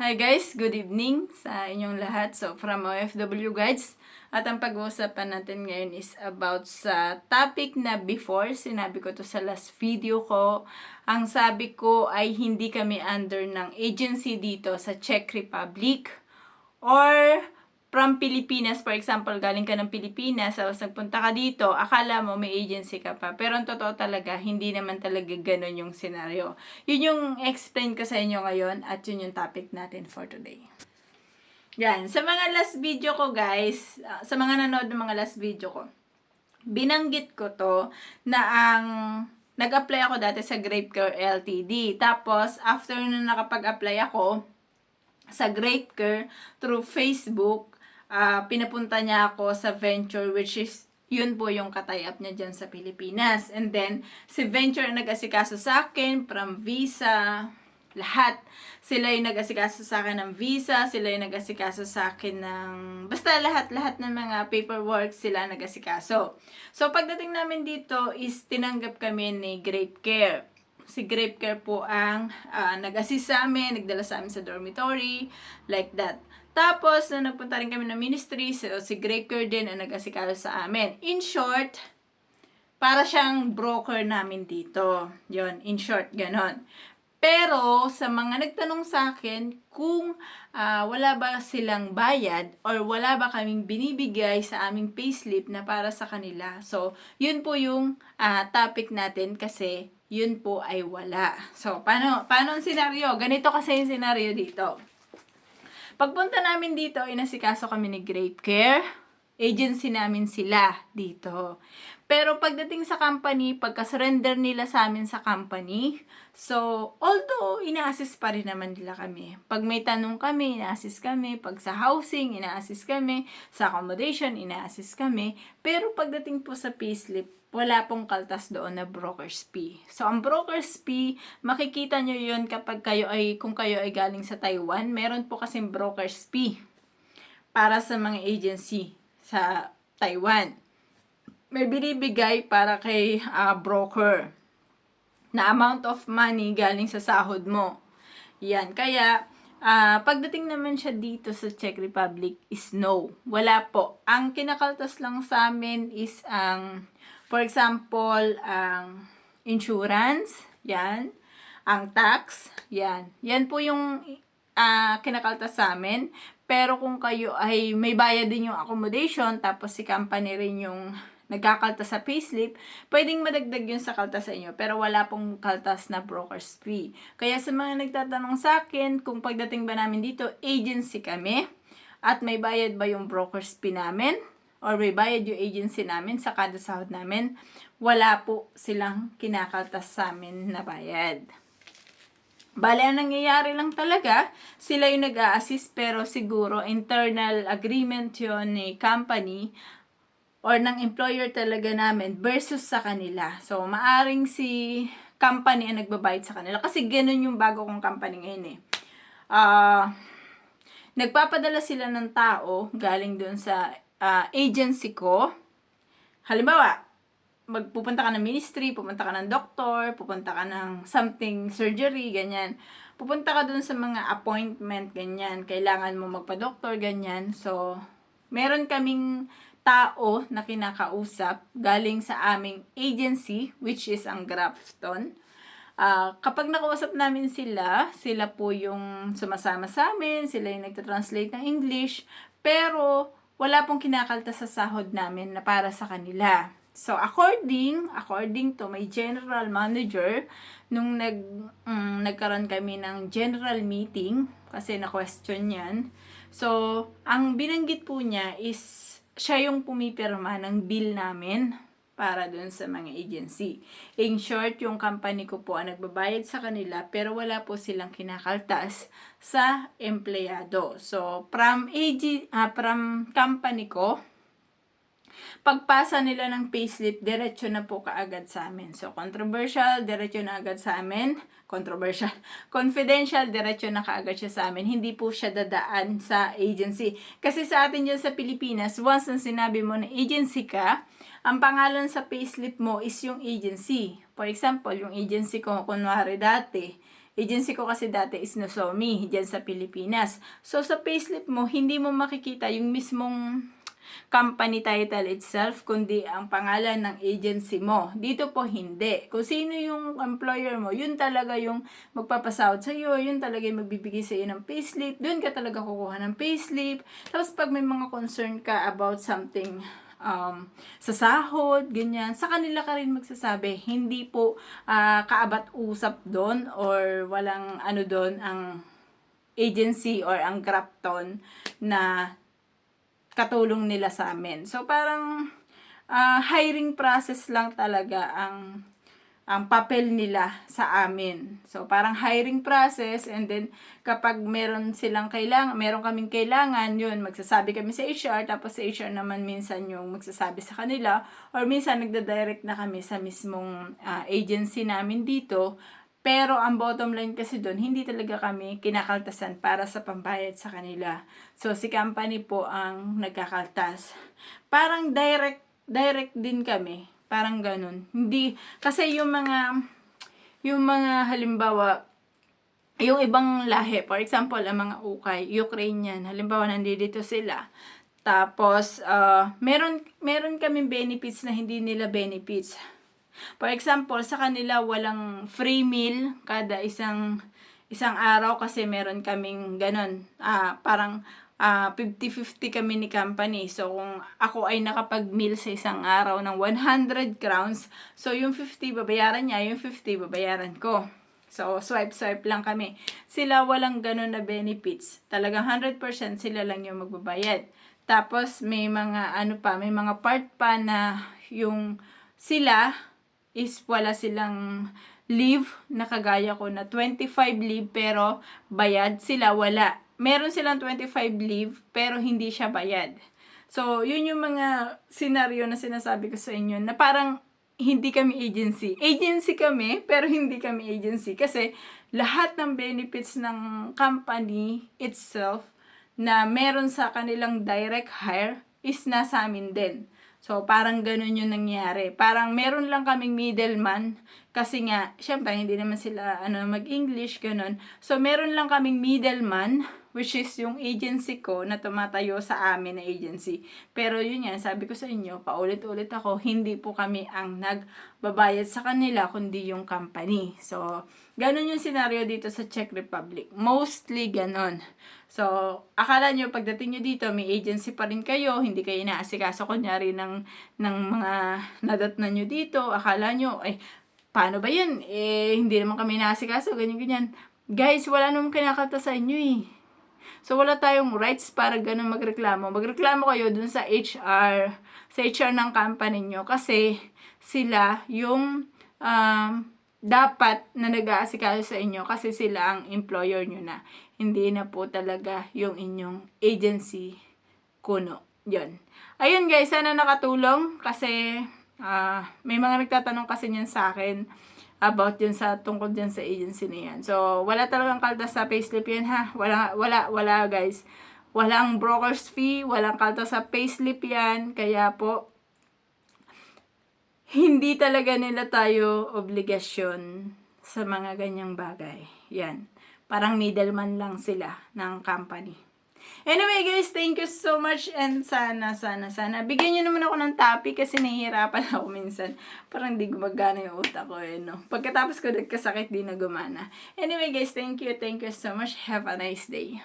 Hi guys, good evening sa inyong lahat. So, from OFW Guides. At ang pag-uusapan natin ngayon is about sa topic na before, sinabi ko to sa last video ko. Ang sabi ko ay hindi kami under ng agency dito sa Czech Republic or from Pilipinas, for example, galing ka ng Pilipinas, tapos nagpunta ka dito, akala mo may agency ka pa. Pero ang totoo talaga, hindi naman talaga ganun yung scenario. Yun yung explain ko sa inyo ngayon at yun yung topic natin for today. Yan. Sa mga last video ko, guys, ah, sa mga nanood ng mga last video ko, binanggit ko to na ang nag-apply ako dati sa GrapeCare LTD. Tapos, after na nakapag-apply ako sa GrapeCare through Facebook, ah, pinapunta niya ako sa Venture which is yun po yung katay-up niya dyan sa Pilipinas. And then, si Venture ang nag-asikaso sa akin from visa, lahat. Sila yung nag-asikaso sa akin ng visa, sila yung nag-asikaso sa akin ng... Basta lahat-lahat ng mga paperwork sila nag-asikaso. So, pagdating namin dito is tinanggap kami ni Grape Care. Si Grape Care po ang ah, nag-assist sa amin, nagdala sa amin sa dormitory, like that. Tapos, na nagpunta rin kami ng ministry, so si Grape Care din ang nag-asikaso sa amin. In short, para siyang broker namin dito. Yon in short, ganon. Pero sa mga nagtanong sa akin kung ah, wala ba silang bayad or wala ba kaming binibigay sa aming payslip na para sa kanila. So, yun po yung ah, topic natin kasi yun po ay wala. So, paano, paano ang senaryo? Ganito kasi yung senaryo dito. Pagpunta namin dito, inasikaso kami ni Grape Care. Agency namin sila dito. Pero pagdating sa company, pagka-surrender nila sa amin sa company, so, although, ina-assist pa rin naman nila kami. Pag may tanong kami, ina-assist kami. Pag sa housing, ina-assist kami. Sa accommodation, ina-assist kami. Pero pagdating po sa payslip, wala pong kaltas doon na broker's fee. So, ang broker's fee, makikita nyo yun kapag kayo ay, kung kayo ay galing sa Taiwan, meron po kasing broker's fee para sa mga agency sa Taiwan. May binibigay para kay ah, broker na amount of money galing sa sahod mo. Yan. Kaya, ah, pagdating naman siya dito sa Czech Republic is no. Wala po. Ang kinakaltas lang sa amin is ang, for example, ang insurance. Yan. Ang tax. Yan. Yan po yung ah, kinakaltas sa amin. Pero kung kayo ay may bayad din yung accommodation, tapos si company rin yung nagkakaltas sa payslip, pwedeng madagdag yun sa kaltas sa inyo, pero wala pong kaltas na broker's fee. Kaya sa mga nagtatanong sa akin, kung pagdating ba namin dito, agency kami, at may bayad ba yung broker's fee namin, or may bayad yung agency namin sa kada sahod namin, wala po silang kinakaltas sa amin na bayad. Bale, ang nangyayari lang talaga, sila yung nag-a-assist pero siguro internal agreement yon ni company or ng employer talaga namin versus sa kanila. So, maaring si company ang nagbabayad sa kanila. Kasi ganun yung bago kong company ngayon eh. Ah, nagpapadala sila ng tao galing doon sa ah, agency ko. Halimbawa, magpupunta ka ng ministry, pupunta ka ng doktor, pupunta ka ng something surgery, ganyan. Pupunta ka dun sa mga appointment, ganyan. Kailangan mo magpa-doktor, ganyan. So, meron kaming tao na kinakausap galing sa aming agency, which is ang Grafton. Ah, kapag nakausap namin sila, sila po yung sumasama sa amin, sila yung nagta-translate ng English, pero wala pong kinakaltas sa sahod namin na para sa kanila. So, according, according to my general manager, nung nag, mm, nagkaroon kami ng general meeting, kasi na-question yan, so, ang binanggit po niya is, siya yung pumipirma ng bill namin para dun sa mga agency. In short, yung company ko po ang nagbabayad sa kanila pero wala po silang kinakaltas sa empleyado. So, from, ag- ah, from company ko, pagpasa nila ng payslip, diretso na po kaagad sa amin. So, controversial, diretso na agad sa amin. Controversial. Confidential, diretso na kaagad siya sa amin. Hindi po siya dadaan sa agency. Kasi sa atin dyan sa Pilipinas, once na sinabi mo na agency ka, ang pangalan sa payslip mo is yung agency. For example, yung agency ko, kunwari dati, agency ko kasi dati is Nozomi, dyan sa Pilipinas. So, sa payslip mo, hindi mo makikita yung mismong company title itself, kundi ang pangalan ng agency mo. Dito po hindi. Kung sino yung employer mo, yun talaga yung magpapasahod sa iyo, yun talaga yung magbibigay sa iyo ng payslip, doon ka talaga kukuha ng payslip. Tapos pag may mga concern ka about something um, sa sahod, ganyan, sa kanila ka rin magsasabi. Hindi po ah, kaabat-usap doon or walang ano doon ang agency or ang Grafton na katulong nila sa amin. So parang ah, hiring process lang talaga ang ang papel nila sa amin. So parang hiring process and then kapag meron silang kailangan, meron kaming kailangan, yun magsasabi kami sa HR tapos sa HR naman minsan yung magsasabi sa kanila or minsan nagda-direct na kami sa mismong ah, agency namin dito pero ang bottom line kasi doon, hindi talaga kami kinakaltasan para sa pambayad sa kanila. So, si company po ang nagkakaltas. Parang direct, direct din kami. Parang ganun. Hindi, kasi yung mga, yung mga halimbawa, yung ibang lahi, for example, ang mga ukay, Ukrainian, halimbawa, nandito sila. Tapos, ah, meron, meron kaming benefits na hindi nila benefits. For example, sa kanila walang free meal kada isang isang araw kasi meron kaming ganun. Ah, parang ah 50-50 kami ni company. So, kung ako ay nakapag-meal sa isang araw ng 100 crowns, so yung 50 babayaran niya, yung 50 babayaran ko. So, swipe-swipe lang kami. Sila walang ganun na benefits. Talagang 100% sila lang yung magbabayad. Tapos, may mga ano pa, may mga part pa na yung sila is wala silang leave na kagaya ko na 25 leave pero bayad sila wala. Meron silang 25 leave pero hindi siya bayad. So, yun yung mga senaryo na sinasabi ko sa inyo na parang hindi kami agency. Agency kami, pero hindi kami agency. Kasi lahat ng benefits ng company itself na meron sa kanilang direct hire is nasa amin din. So, parang ganun yung nangyari. Parang meron lang kaming middleman kasi nga, syempre, hindi naman sila ano, mag-English, ganun. So, meron lang kaming middleman which is yung agency ko na tumatayo sa amin na agency. Pero yun yan, sabi ko sa inyo, paulit-ulit ako, hindi po kami ang nagbabayad sa kanila, kundi yung company. So, ganun yung scenario dito sa Czech Republic. Mostly ganun. So, akala nyo pagdating nyo dito, may agency pa rin kayo, hindi kayo inaasikaso kunyari ng, ng mga nadatnan nyo dito. Akala nyo, ay, paano ba yun? Eh, hindi naman kami inaasikaso, ganyan-ganyan. Guys, wala namang kinakalta sa inyo eh. So, wala tayong rights para ganun magreklamo. Magreklamo kayo dun sa HR, sa HR ng company nyo kasi sila yung um, dapat na nag-aasikaso sa inyo kasi sila ang employer nyo na. Hindi na po talaga yung inyong agency kuno. Yun. Ayun guys, sana nakatulong kasi ah, may mga nagtatanong kasi niyan sa akin about yun sa tungkol dyan sa agency na yan. So, wala talagang kaltas sa payslip yan ha. Wala, wala, wala guys. Walang broker's fee, walang kaltas sa payslip yan. Kaya po, hindi talaga nila tayo obligasyon sa mga ganyang bagay. Yan. Parang middleman lang sila ng company. Anyway guys, thank you so much and sana, sana, sana. Bigyan nyo naman ako ng topic kasi nahihirapan ako minsan. Parang di gumagana yung utak ko eh, no? Pagkatapos ko nagkasakit, di na gumana. Anyway guys, thank you, thank you so much. Have a nice day.